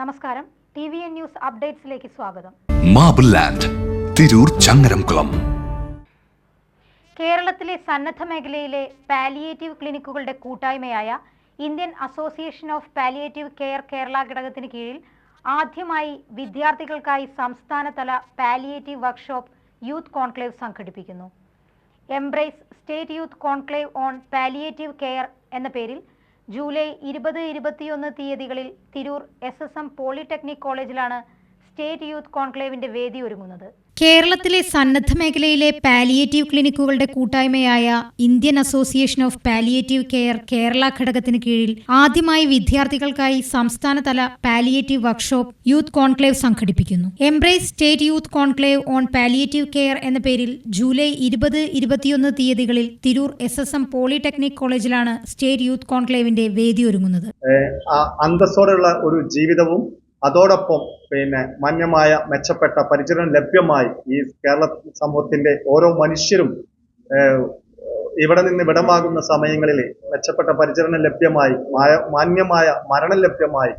നമസ്കാരം. T V N news അപ്ഡേറ്റ്സിലേക്ക് സ്വാഗതം. മാബിൾ ലാൻഡ് തിരൂർ ചങ്ങരംകുളം കേരളത്തിലെ സന്നദ്ധ മേഖലയിലെ പാലിയേറ്റീവ് ക്ലിനിക്കുകളുടെ കൂട്ടായ്മയായ Indian Association of Palliative Care Kerala ഘടകത്തിന് കീഴിൽ ആദ്യമായി വിദ്യാർത്ഥികൾക്കായി സംസ്ഥാനതല പാലിയേറ്റീവ് വർക്ക്ഷോപ്പ് യൂത്ത് കോൺക്ലേവ് സംഘടിപ്പിക്കുന്നു. Embrace state youth conclave on palliative care എന്ന പേരിൽ ജൂലൈ ഇരുപത് ഇരുപത്തിയൊന്ന് തീയതികളിൽ Tirur S S M polytechnic കോളേജിലാണ് സ്റ്റേറ്റ് യൂത്ത് കോൺക്ലേവിന്റെ വേദി ഒരുങ്ങുന്നത്. കേരളത്തിലെ സന്നദ്ധ മേഖലയിലെ പാലിയേറ്റീവ് ക്ലിനിക്കുകളുടെ കൂട്ടായ്മയായ Indian Association of Palliative Care Kerala ഘടകത്തിന് കീഴിൽ ആദ്യമായി വിദ്യാർത്ഥികൾക്കായി സംസ്ഥാനതല പാലിയേറ്റീവ് വർക്ക്ഷോപ്പ് യൂത്ത് കോൺക്ലേവ് സംഘടിപ്പിക്കുന്നു. Embrace state youth conclave on palliative care എന്ന പേരിൽ ജൂലൈ ഇരുപത് ഇരുപത്തിയൊന്ന് തീയതികളിൽ Tirur S S M polytechnic കോളേജിലാണ് സ്റ്റേറ്റ് യൂത്ത് കോൺക്ലേവിന്റെ വേദി ഒരുങ്ങുന്നത്. അന്തസ്സോടെയുള്ള ഒരു ജീവിതവും അതോടൊപ്പം പിന്നെ മാന്യമായ മെച്ചപ്പെട്ട പരിചരണം ലഭ്യമായി ഈ കേരള സമൂഹത്തിന്റെ ഓരോ മനുഷ്യരും ഇവിടെ നിന്ന് വിടമാകുന്ന സമയങ്ങളിൽ മെച്ചപ്പെട്ട പരിചരണം ലഭ്യമായി മാന്യമായ മരണം ലഭ്യമായി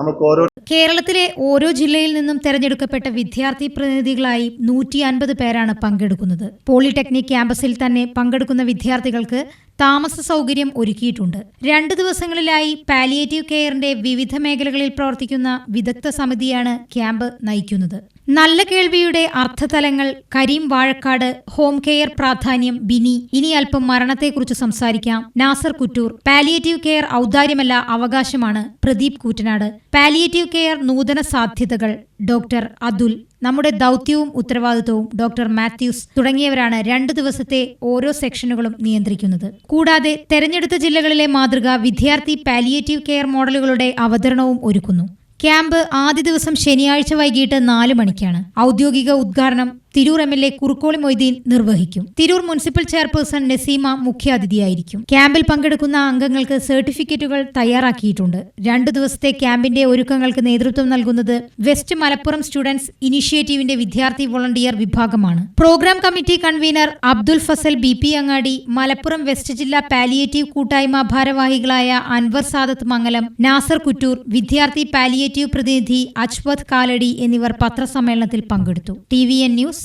നമുക്ക് ഓരോ കേരളത്തിലെ ഓരോ ജില്ലയിൽ നിന്നും തെരഞ്ഞെടുക്കപ്പെട്ട വിദ്യാർത്ഥി പ്രതിനിധികളായി നൂറ്റി അൻപത് പേരാണ് പങ്കെടുക്കുന്നത്. പോളിടെക്നിക് ക്യാമ്പസിൽ തന്നെ പങ്കെടുക്കുന്ന വിദ്യാർത്ഥികൾക്ക് താമസ സൗകര്യം ഒരുക്കിയിട്ടുണ്ട്. രണ്ട് ദിവസങ്ങളിലായി പാലിയേറ്റീവ് കെയറിന്റെ വിവിധ മേഖലകളിൽ പ്രവർത്തിക്കുന്ന വിദഗ്ധ സമിതിയാണ് ക്യാമ്പ് നയിക്കുന്നത്. നല്ല കേൾവിയുടെ അർത്ഥതലങ്ങൾ കരീം വാഴക്കാട് ഹോം കെയർ പ്രാധാന്യം ബിനി. ഇനി അല്പം മരണത്തെക്കുറിച്ച് സംസാരിക്കാം. നാസർ കുറ്റൂർ. പാലിയേറ്റീവ് കെയർ ഔദാര്യമല്ല അവകാശമാണ് പ്രദീപ് കൂറ്റനാട്. പാലിയേറ്റീവ് കെയർ നൂതന സാധ്യതകൾ. ഡോക്ടർ അതുൽ. നമ്മുടെ ദൗത്യവും ഉത്തരവാദിത്വവും ഡോക്ടർ മാത്യൂസ് തുടങ്ങിയവരാണ് രണ്ട് ദിവസത്തെ ഓരോ സെക്ഷനുകളും നിയന്ത്രിക്കുന്നത്. കൂടാതെ തെരഞ്ഞെടുത്ത ജില്ലകളിലെ മാതൃക വിദ്യാർത്ഥി പാലിയേറ്റീവ് കെയർ മോഡലുകളുടെ അവതരണവും ഒരുക്കുന്നു. ക്യാമ്പ് ആദ്യ ദിവസം ശനിയാഴ്ച വൈകിട്ട് നാല് മണിക്കാണ്. ഔദ്യോഗിക ഉദ്ഘാടനം Tirur M L A Kurukkoli Moideen നിർവഹിക്കും. തിരൂർ മുനിസിപ്പൽ ചെയർപേഴ്സൺ നസീമ മുഖ്യാതിഥിയായിരിക്കും. ക്യാമ്പിൽ പങ്കെടുക്കുന്ന അംഗങ്ങൾക്ക് സർട്ടിഫിക്കറ്റുകൾ തയ്യാറാക്കിയിട്ടുണ്ട്. രണ്ടു ദിവസത്തെ ക്യാമ്പിന്റെ ഒരുക്കങ്ങൾക്ക് നേതൃത്വം നൽകുന്നത് വെസ്റ്റ് മലപ്പുറം സ്റ്റുഡൻസ് ഇനിഷ്യേറ്റീവിന്റെ വിദ്യാർത്ഥി വോളണ്ടിയർ വിഭാഗമാണ്. Programme committee convener Abdul Fazal B P Angadi Malappuram west ജില്ലാ പാലിയേറ്റീവ് കൂട്ടായ്മ ഭാരവാഹികളായ അൻവർ സാദത്ത് മംഗലം നാസർ കുറ്റൂർ വിദ്യാർത്ഥി പാലിയേറ്റീവ് പ്രതിനിധി അജ്വത് കാലടി എന്നിവർ പത്രസമ്മേളനത്തിൽ പങ്കെടുത്തു. T V N news